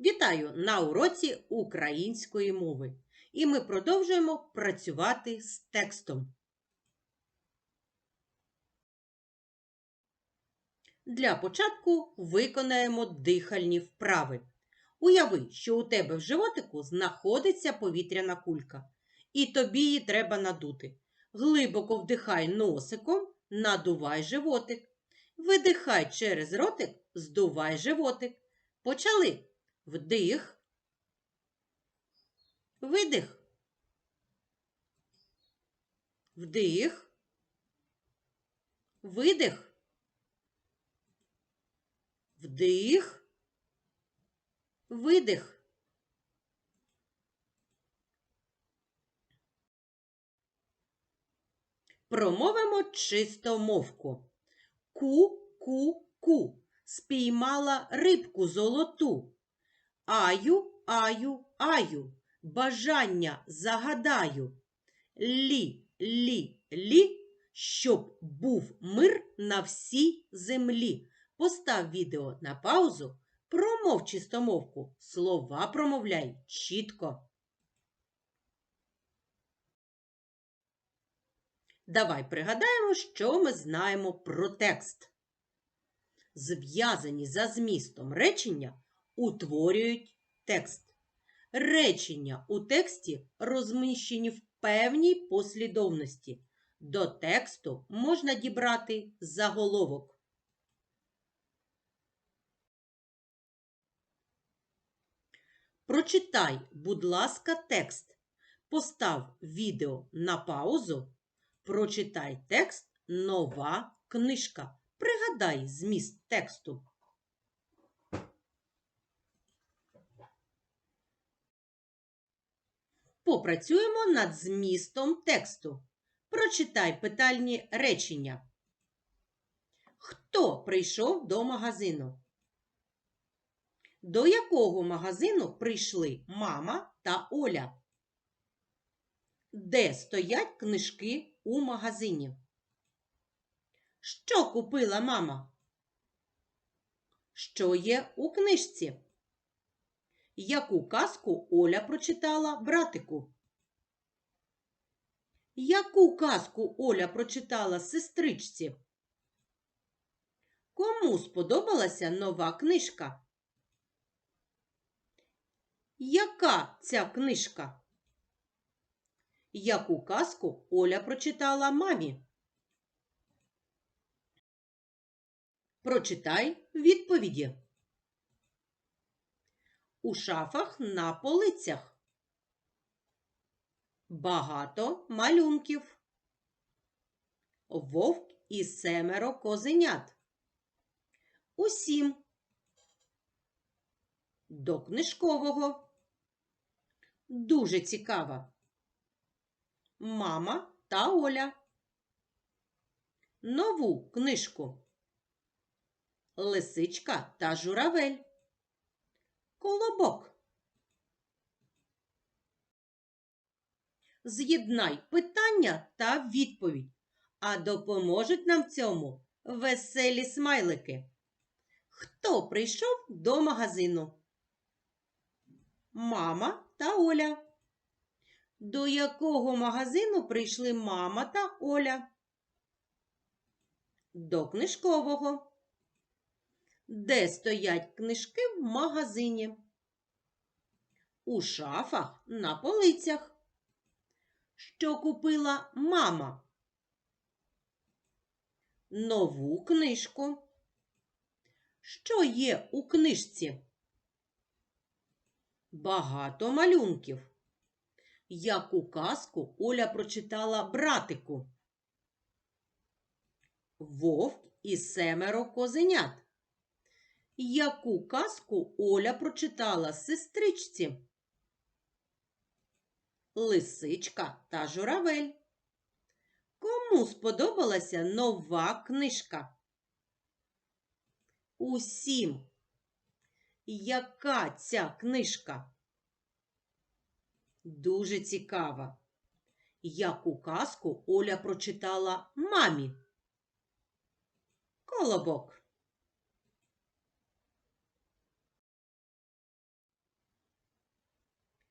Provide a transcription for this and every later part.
Вітаю на уроці української мови. І ми продовжуємо працювати з текстом. Для початку виконаємо дихальні вправи. Уяви, що у тебе в животику знаходиться повітряна кулька, і тобі її треба надути. Глибоко вдихай носиком, надувай животик. Видихай через ротик, здувай животик. Почали. Вдих. Видих. Вдих. Видих. Вдих. Видих. Промовимо чистомовку. Ку-ку-ку. Спіймала рибку золоту. Аю, аю, аю. Бажання загадаю. Лі, лі, лі, щоб був мир на всій землі. Постав відео на паузу, промов чистомовку, слова промовляй чітко. Давай пригадаємо, що ми знаємо про текст. Зв'язані за змістом речення утворюють текст. Речення у тексті розміщені в певній послідовності. До тексту можна дібрати заголовок. Прочитай, будь ласка, текст. Постав відео на паузу. Прочитай текст Нова книжка. Пригадай зміст тексту. Попрацюємо над змістом тексту. Прочитай питальні речення. Хто прийшов до магазину? До якого магазину прийшли мама та Оля? Де стоять книжки у магазині? Що купила мама? Що є у книжці? Яку казку Оля прочитала братику? Яку казку Оля прочитала сестричці? Кому сподобалася нова книжка? Яка ця книжка? Яку казку Оля прочитала мамі? Прочитай відповіді. У шафах на полицях. Багато малюнків. Вовк і семеро козенят. Усім. До книжкового. Дуже цікава. Мама та Оля. Нову книжку. Лисичка та журавель. Колобок. З'єднай питання та відповідь, а допоможуть нам в цьому веселі смайлики. Хто прийшов до магазину? Мама та Оля. До якого магазину прийшли мама та Оля? До книжкового. Де стоять книжки в магазині? У шафах на полицях. Що купила мама? Нову книжку. Що є у книжці? Багато малюнків. Яку казку Оля прочитала братику? Вовк і семеро козенят. Яку казку Оля прочитала сестричці? Лисичка та журавель. Кому сподобалася нова книжка? Усім. Яка ця книжка? Дуже цікава. Яку казку Оля прочитала мамі? Колобок.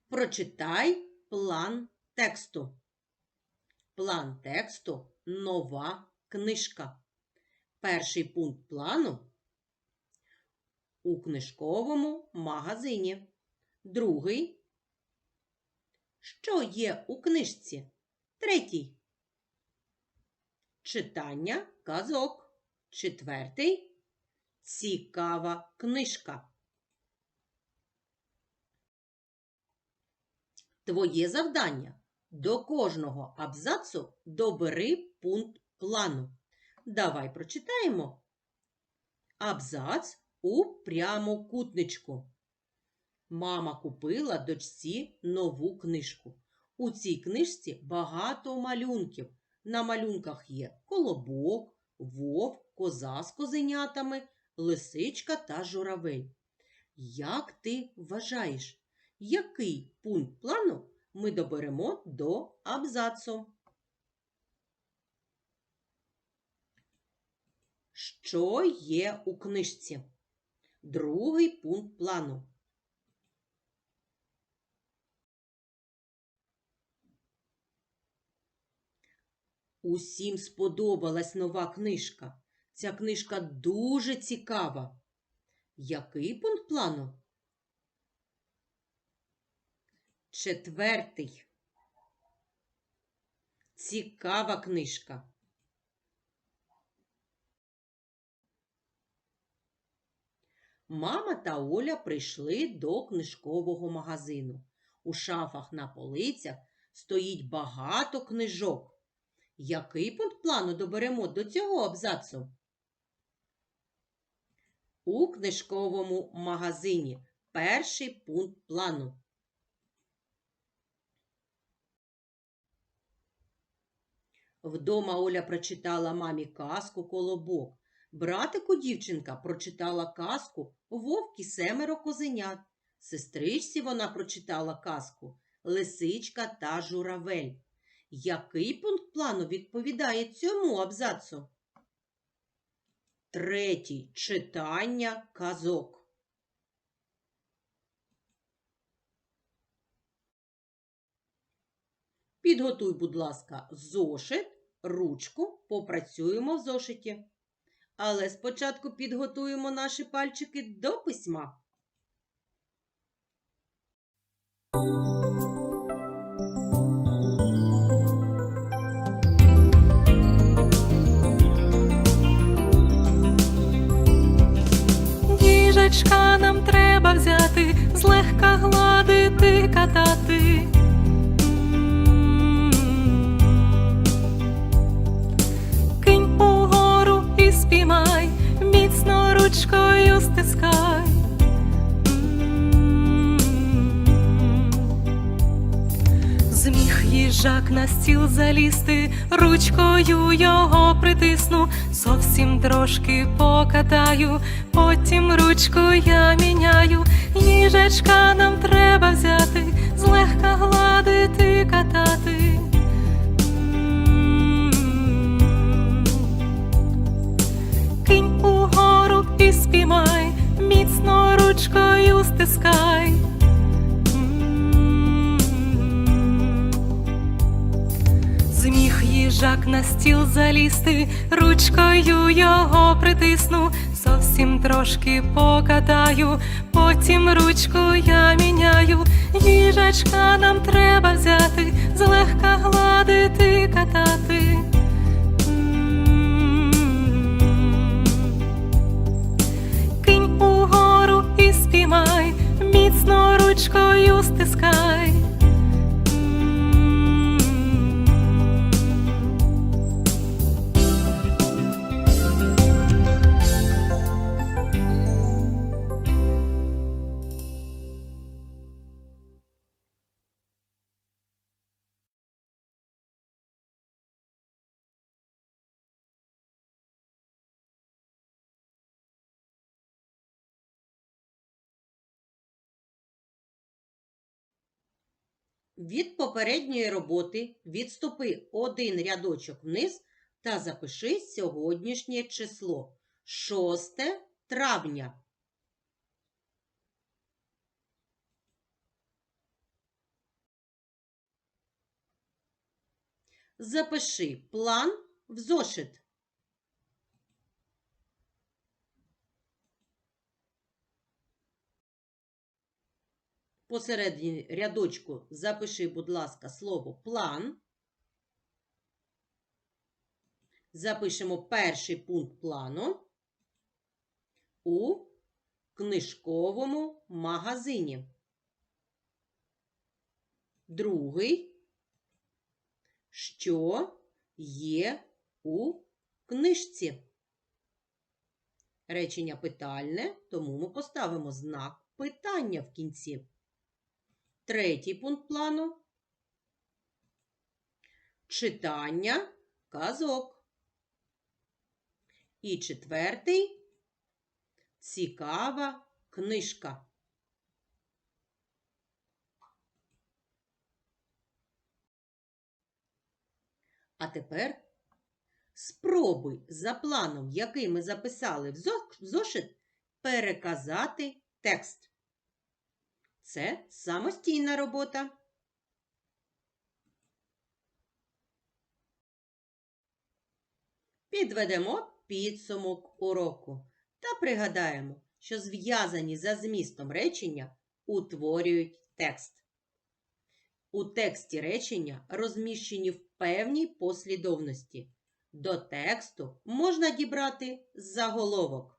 Прочитай план тексту. План тексту нова книжка. Перший пункт плану у книжковому магазині. Другий. Що є у книжці? Третій. Читання казок. Четвертий. Цікава книжка. Твоє завдання до кожного абзацу добери пункт плану. Давай прочитаємо. Абзац у прямокутничку. Мама купила дочці нову книжку. У цій книжці багато малюнків. На малюнках є колобок, вовк, коза з козенятами, лисичка та журавель. Як ти вважаєш, який пункт плану ми доберемо до абзацу? Що є у книжці? Другий пункт плану. Усім сподобалась нова книжка. Ця книжка дуже цікава. Який пункт плану? Четвертий. Цікава книжка. Мама та Оля прийшли до книжкового магазину. У шафах на полицях стоїть багато книжок. Який пункт плану доберемо до цього абзацу? У книжковому магазині. Перший пункт плану. Вдома Оля прочитала мамі казку Колобок. Братику дівчинка прочитала казку Вовк і семеро козенят. Сестричці вона прочитала казку Лисичка та журавель. Який пункт плану відповідає цьому абзацу? Третій читання казок. Підготуй, будь ласка, зошит, ручку, попрацюємо в зошиті. Але спочатку підготуємо наші пальчики до письма. Їжачка нам треба взяти, злегка гладити, катати. Їжак на стіл залізти, ручкою його притисну, зовсім трошки покатаю, потім ручку я міняю, їжачка нам треба взяти, залізти, ручкою його притисну, зовсім трошки покатаю, потім ручку я міняю, їжачка нам треба взяти, злегка гладити, катати. Кинь угору і спіймай, міцно ручкою стискай. Від попередньої роботи відступи один рядочок вниз та запиши сьогоднішнє число 6 травня. Запиши план в зошит. Посередині рядочку запиши, будь ласка, слово план. Запишемо перший пункт плану у книжковому магазині. Другий, що є у книжці. Речення питальне, тому ми поставимо знак питання в кінці. Третій пункт плану читання казок. І четвертий цікава книжка. А тепер спробуй за планом, який ми записали в зошит, переказати текст. Це самостійна робота. Підведемо підсумок уроку та пригадаємо, що зв'язані за змістом речення утворюють текст. У тексті речення розміщені в певній послідовності. До тексту можна дібрати заголовок.